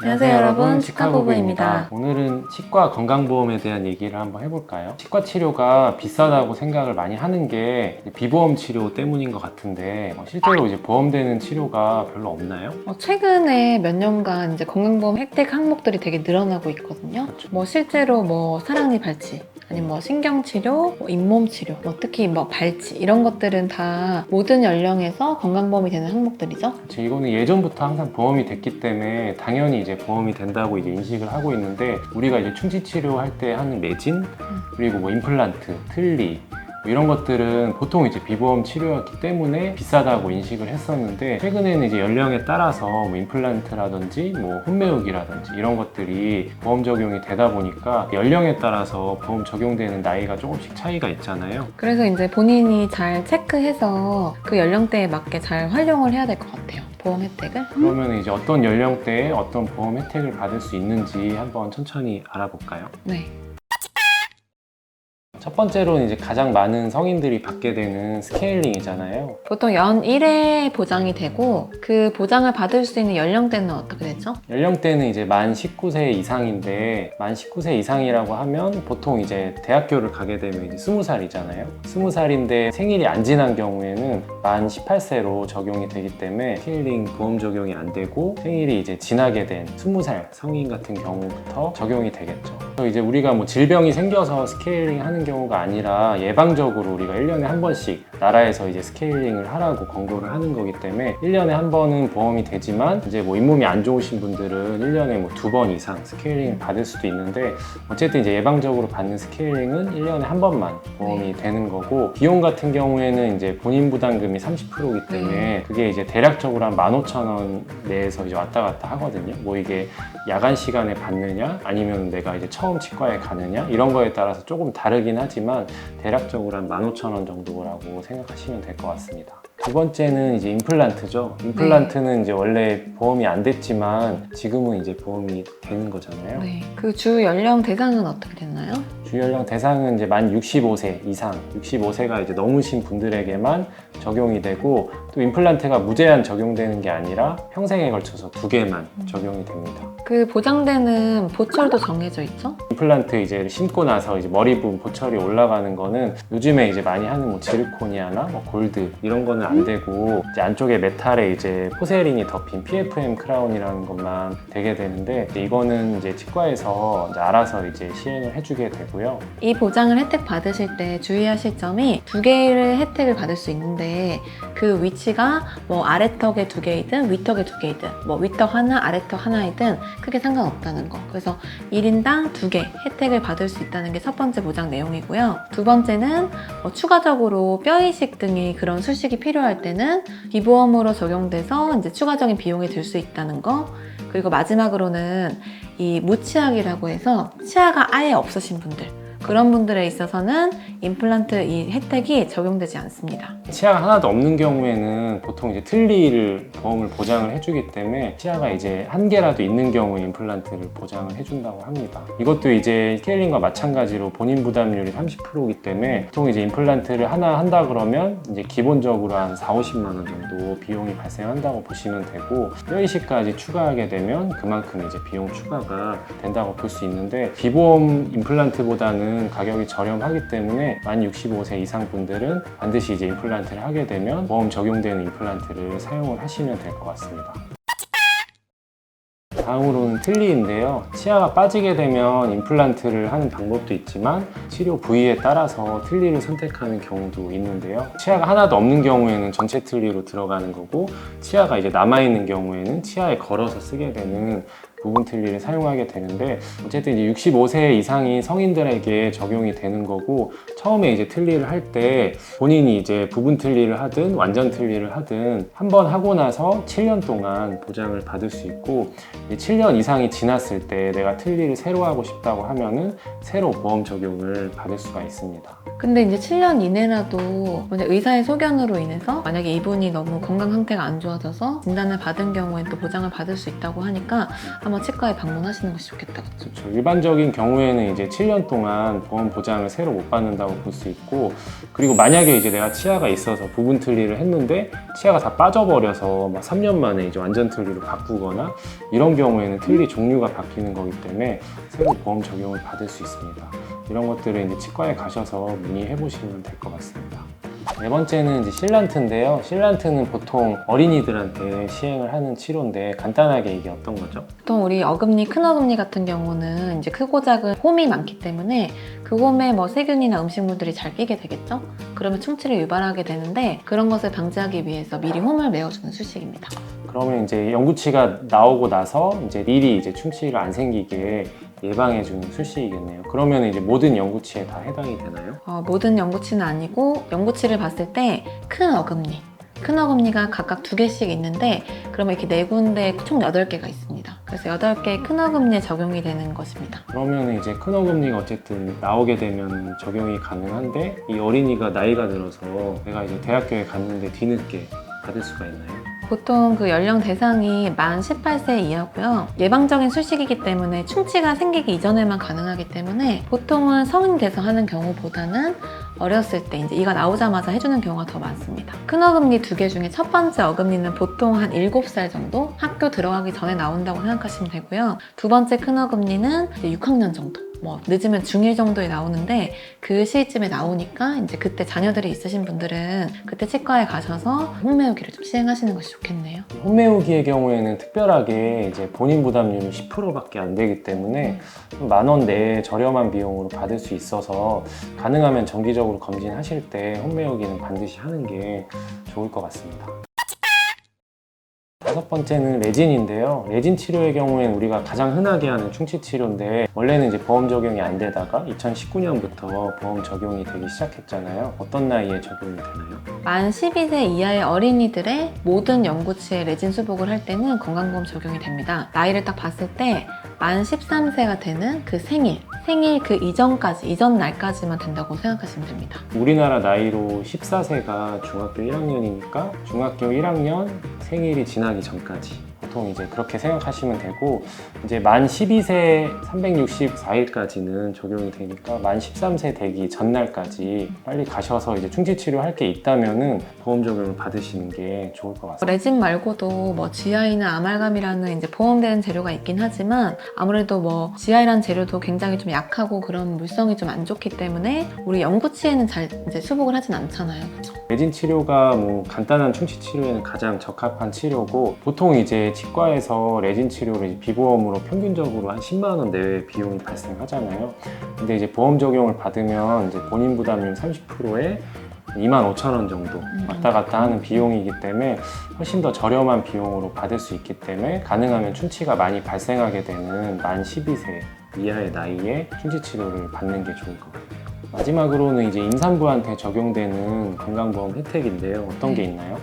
안녕하세요, 여러분. 치과부부입니다. 오늘은 치과 건강보험에 대한 얘기를 한번 해볼까요? 치과 치료가 비싸다고 생각을 많이 하는 게 비보험 치료 때문인 것 같은데 어, 실제로 이제 보험되는 치료가 별로 없나요? 어, 최근에 몇 년간 이제 건강보험 혜택 항목들이 되게 늘어나고 있거든요. 그렇죠. 뭐 실제로 뭐 사랑니 발치, 아니면 뭐 신경치료, 뭐 잇몸치료, 뭐 특히 뭐 발치 이런 것들은 다 모든 연령에서 건강보험이 되는 항목들이죠. 그렇죠. 이거는 예전부터 항상 보험이 됐기 때문에 당연히 이제 보험이 된다고 이제 인식을 하고 있는데 우리가 이제 충치 치료할 때 하는 매진 그리고 뭐 임플란트, 틀니 뭐 이런 것들은 보통 이제 비보험 치료였기 때문에 비싸다고 인식을 했었는데 최근에는 이제 연령에 따라서 뭐 임플란트라든지 뭐 홈메우기라든지 이런 것들이 보험 적용이 되다 보니까 연령에 따라서 보험 적용되는 나이가 조금씩 차이가 있잖아요. 그래서 이제 본인이 잘 체크해서 그 연령대에 맞게 잘 활용을 해야 될 것 같아요. 보험 혜택을. 그러면 이제 어떤 연령대에 어떤 보험 혜택을 받을 수 있는지 한번 천천히 알아볼까요? 네. 첫 번째로는 이제 가장 많은 성인들이 받게 되는 스케일링이잖아요. 보통 연 1회 보장이 되고 그 보장을 받을 수 있는 연령대는 어떻게 되죠? 연령대는 이제 만 19세 이상인데 만 19세 이상이라고 하면 보통 이제 대학교를 가게 되면 이제 20살이잖아요. 20살인데 생일이 안 지난 경우에는 만 18세로 적용이 되기 때문에 스케일링 보험 적용이 안 되고 생일이 이제 지나게 된 20살 성인 같은 경우부터 적용이 되겠죠. 그래서 이제 우리가 뭐 질병이 생겨서 스케일링 하는 경우가 아니라 예방적으로 우리가 1년에 한 번씩 나라에서 이제 스케일링을 하라고 권고를 하는 거기 때문에 1년에 한 번은 보험이 되지만 이제 뭐 잇몸이 안 좋으신 분들은 1년에 뭐 두 번 이상 스케일링을 받을 수도 있는데 어쨌든 이제 예방적으로 받는 스케일링은 1년에 한 번만 보험이 되는 거고 비용 같은 경우에는 이제 본인 부담금이 30%이기 때문에 그게 이제 대략적으로 한 15,000원 내에서 이제 왔다 갔다 하거든요. 뭐 이게 야간 시간에 받느냐 아니면 내가 이제 처음 치과에 가느냐 이런 거에 따라서 조금 다르긴 하지만 대략적으로 한 15,000원 정도라고 생각하시면 될 것 같습니다. 두 번째는 이제 임플란트죠. 임플란트는 이제 원래 보험이 안 됐지만 지금은 이제 보험이 되는 거잖아요. 네. 그 주 연령 대상은 어떻게 되나요? 주연령 대상은 이제 만 65세 이상, 65세가 이제 넘으신 분들에게만 적용이 되고 또 임플란트가 무제한 적용되는 게 아니라 평생에 걸쳐서 두 개만 적용이 됩니다. 그 보장되는 보철도 정해져 있죠? 임플란트 이제 심고 나서 이제 머리 부분 보철이 올라가는 거는 요즘에 이제 많이 하는 뭐 지르코니아나 뭐 골드 이런 거는 안 되고 이제 안쪽에 메탈에 이제 포세린이 덮인 PFM 크라운이라는 것만 되게 되는데 이제 이거는 이제 치과에서 이제 알아서 이제 시행을 해주게 되고요. 이 보장을 혜택 받으실 때 주의하실 점이 두 개의 혜택을 받을 수 있는데 그 위치 가 뭐 아래턱에 두 개이든 위턱에 두 개이든 뭐 위턱 하나 아래턱 하나이든 크게 상관없다는 거. 그래서 1인당 두 개 혜택을 받을 수 있다는 게 첫 번째 보장 내용이고요. 두 번째는 뭐 추가적으로 뼈 이식 등의 그런 수식이 필요할 때는 비보험으로 적용돼서 이제 추가적인 비용이 들 수 있다는 거. 그리고 마지막으로는 이 무치약이라고 해서 치아가 아예 없으신 분들 그런 분들에 있어서는 임플란트 이 혜택이 적용되지 않습니다. 치아가 하나도 없는 경우에는 보통 이제 틀니를 보험을 보장을 해주기 때문에 치아가 이제 한 개라도 있는 경우에 임플란트를 보장을 해준다고 합니다. 이것도 이제 스케일링과 마찬가지로 본인 부담률이 30%이기 때문에 보통 이제 임플란트를 하나 한다 그러면 이제 기본적으로 한 4, 50만 원 정도 비용이 발생한다고 보시면 되고 뼈 이식까지 추가하게 되면 그만큼 이제 비용 추가가 된다고 볼 수 있는데 비보험 임플란트보다는 가격이 저렴하기 때문에 만 65세 이상 분들은 반드시 이제 임플란트를 하게 되면 보험 적용되는 임플란트를 사용을 하시면 될 것 같습니다. 다음으로는 틀니인데요. 치아가 빠지게 되면 임플란트를 하는 방법도 있지만 치료 부위에 따라서 틀니를 선택하는 경우도 있는데요. 치아가 하나도 없는 경우에는 전체 틀니로 들어가는 거고 치아가 이제 남아있는 경우에는 치아에 걸어서 쓰게 되는 부분 틀니를 사용하게 되는데 어쨌든 이제 65세 이상인 성인들에게 적용이 되는 거고 처음에 이제 틀니를 할 때 본인이 이제 부분 틀니를 하든 완전 틀니를 하든 한 번 하고 나서 7년 동안 보장을 받을 수 있고 7년 이상이 지났을 때 내가 틀니를 새로 하고 싶다고 하면은 새로 보험 적용을 받을 수가 있습니다. 근데 이제 7년 이내라도 의사의 소견으로 인해서 만약에 이분이 너무 건강 상태가 안 좋아져서 진단을 받은 경우엔 또 보장을 받을 수 있다고 하니까 한번 한번 치과에 방문하시는 것이 좋겠다. 그렇죠. 일반적인 경우에는 이제 7년 동안 보험 보장을 새로 못 받는다고 볼 수 있고 그리고 만약에 이제 내가 치아가 있어서 부분 틀니를 했는데 치아가 다 빠져버려서 막 3년 만에 이제 완전 틀니로 바꾸거나 이런 경우에는 틀니 종류가 바뀌는 거기 때문에 새로 보험 적용을 받을 수 있습니다. 이런 것들을 이제 치과에 가셔서 문의해 보시면 될 것 같습니다. 네 번째는 이제 실란트인데요. 실란트는 보통 어린이들한테 시행을 하는 치료인데 간단하게 이게 어떤 거죠? 보통 우리 어금니, 큰 어금니 같은 경우는 이제 크고 작은 홈이 많기 때문에 그 홈에 뭐 세균이나 음식물들이 잘 끼게 되겠죠? 그러면 충치를 유발하게 되는데 그런 것을 방지하기 위해서 미리 홈을 메워주는 수식입니다. 그러면 이제 영구치가 나오고 나서 이제 미리 이제 충치가 안 생기게 예방해주는 수식이겠네요. 그러면 이제 모든 영구치에 다 해당이 되나요? 어, 모든 연구치는 아니고 연구치를 봤을 때 큰 어금니, 큰 어금니가 각각 두 개씩 있는데 그러면 이렇게 네 군데 총 8개가 있습니다. 그래서 8개의 큰 어금니에 적용이 되는 것입니다. 그러면 이제 큰 어금니가 어쨌든 나오게 되면 적용이 가능한데 이 어린이가 나이가 들어서 내가 이제 대학교에 갔는데 뒤늦게 받을 수가 있나요? 보통 그 연령 대상이 만 18세 이하고요. 예방적인 수식이기 때문에 충치가 생기기 이전에만 가능하기 때문에 보통은 성인 돼서 하는 경우보다는 어렸을 때 이제 이가 나오자마자 해주는 경우가 더 많습니다. 큰 어금니 두 개 중에 첫 번째 어금니는 보통 한 7살 정도 학교 들어가기 전에 나온다고 생각하시면 되고요. 두 번째 큰 어금니는 이제 6학년 정도. 뭐 늦으면 중1 정도에 나오는데 그 시기쯤에 나오니까 이제 그때 자녀들이 있으신 분들은 그때 치과에 가셔서 홈메우기를 좀 시행하시는 것이 좋겠네요. 홈메우기의 경우에는 특별하게 이제 본인 부담률이 10%밖에 안 되기 때문에 만 원 내에 저렴한 비용으로 받을 수 있어서 가능하면 정기적으로 검진하실 때 홈메우기는 반드시 하는 게 좋을 것 같습니다. 다섯 번째는 레진인데요. 레진 치료의 경우에는 우리가 가장 흔하게 하는 충치 치료인데 원래는 이제 보험 적용이 안 되다가 2019년부터 보험 적용이 되기 시작했잖아요. 어떤 나이에 적용이 되나요? 만 12세 이하의 어린이들의 모든 연구치에 레진 수복을 할 때는 건강보험 적용이 됩니다. 나이를 딱 봤을 때 만 13세가 되는 그 생일, 생일 그 이전까지, 이전 날까지만 된다고 생각하시면 됩니다. 우리나라 나이로 14세가 중학교 1학년이니까 중학교 1학년 생일이 지나기 전까지 보통 이제 그렇게 생각하시면 되고 이제 만 12세 364일까지는 적용이 되니까 만 13세 되기 전날까지 빨리 가셔서 이제 충치 치료할 게 있다면은 보험 적용을 받으시는 게 좋을 것 같습니다. 레진 말고도 뭐 GI나 아말감이라는 이제 보험되는 재료가 있긴 하지만 아무래도 뭐 GI라는 재료도 굉장히 좀 약하고 그런 물성이 좀 안 좋기 때문에 우리 연구치에는 잘 이제 수복을 하진 않잖아요. 그렇죠? 레진 치료가 뭐 간단한 충치 치료에는 가장 적합한 치료고 보통 이제 치과에서 레진 치료를 비보험으로 평균적으로 한 10만 원 내외 비용이 발생하잖아요. 근데 이제 보험 적용을 받으면 이제 본인 부담률 30%에 2만 5천 원 정도 왔다 갔다 하는 비용이기 때문에 훨씬 더 저렴한 비용으로 받을 수 있기 때문에 가능하면 충치가 많이 발생하게 되는 만 12세 이하의 나이에 충치 치료를 받는 게 좋을 것 같아요. 마지막으로는 이제 임산부한테 적용되는 건강보험 혜택인데요. 어떤 게 네. 있나요?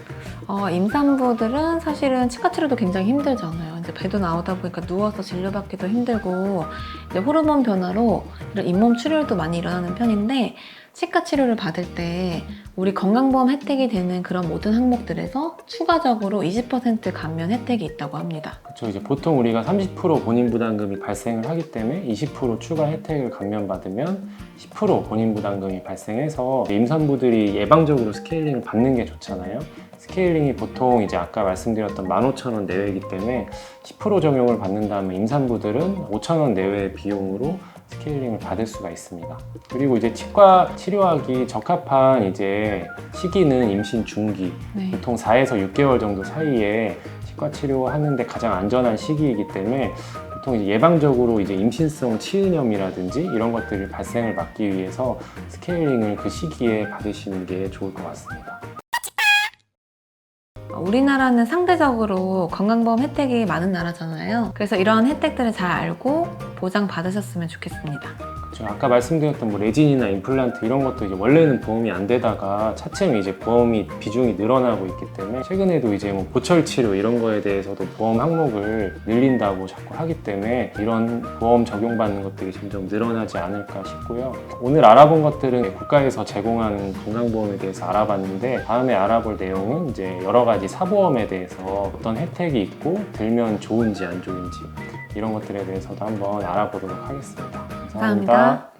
어, 임산부들은 사실은 치과 치료도 굉장히 힘들잖아요. 이제 배도 나오다 보니까 누워서 진료받기도 힘들고 이제 호르몬 변화로 이런 잇몸 출혈도 많이 일어나는 편인데 치과 치료를 받을 때 우리 건강보험 혜택이 되는 그런 모든 항목들에서 추가적으로 20% 감면 혜택이 있다고 합니다. 그렇죠. 이제 보통 우리가 30% 본인 부담금이 발생을 하기 때문에 20% 추가 혜택을 감면받으면 10% 본인 부담금이 발생해서 임산부들이 예방적으로 스케일링을 받는 게 좋잖아요. 스케일링이 보통 이제 아까 말씀드렸던 15,000원 내외이기 때문에 10% 적용을 받는다면 임산부들은 5,000원 내외의 비용으로 스케일링을 받을 수가 있습니다. 그리고 이제 치과 치료하기 적합한 이제 시기는 임신 중기, 네. 보통 4에서 6개월 정도 사이에 치과 치료하는데 가장 안전한 시기이기 때문에 보통 이제 예방적으로 이제 임신성 치은염이라든지 이런 것들을 발생을 막기 위해서 스케일링을 그 시기에 받으시는 게 좋을 것 같습니다. 우리나라는 상대적으로 건강보험 혜택이 많은 나라잖아요. 그래서 이런 혜택들을 잘 알고 보장 받으셨으면 좋겠습니다. 아까 말씀드렸던 뭐 레진이나 임플란트 이런 것도 이제 원래는 보험이 안 되다가 차츰 이제 보험이 비중이 늘어나고 있기 때문에 최근에도 이제 뭐 보철 치료 이런 거에 대해서도 보험 항목을 늘린다고 자꾸 하기 때문에 이런 보험 적용받는 것들이 점점 늘어나지 않을까 싶고요. 오늘 알아본 것들은 국가에서 제공하는 건강보험에 대해서 알아봤는데 다음에 알아볼 내용은 이제 여러 가지 사보험에 대해서 어떤 혜택이 있고 들면 좋은지 안 좋은지 이런 것들에 대해서도 한번 알아보도록 하겠습 니다. 감사합니다.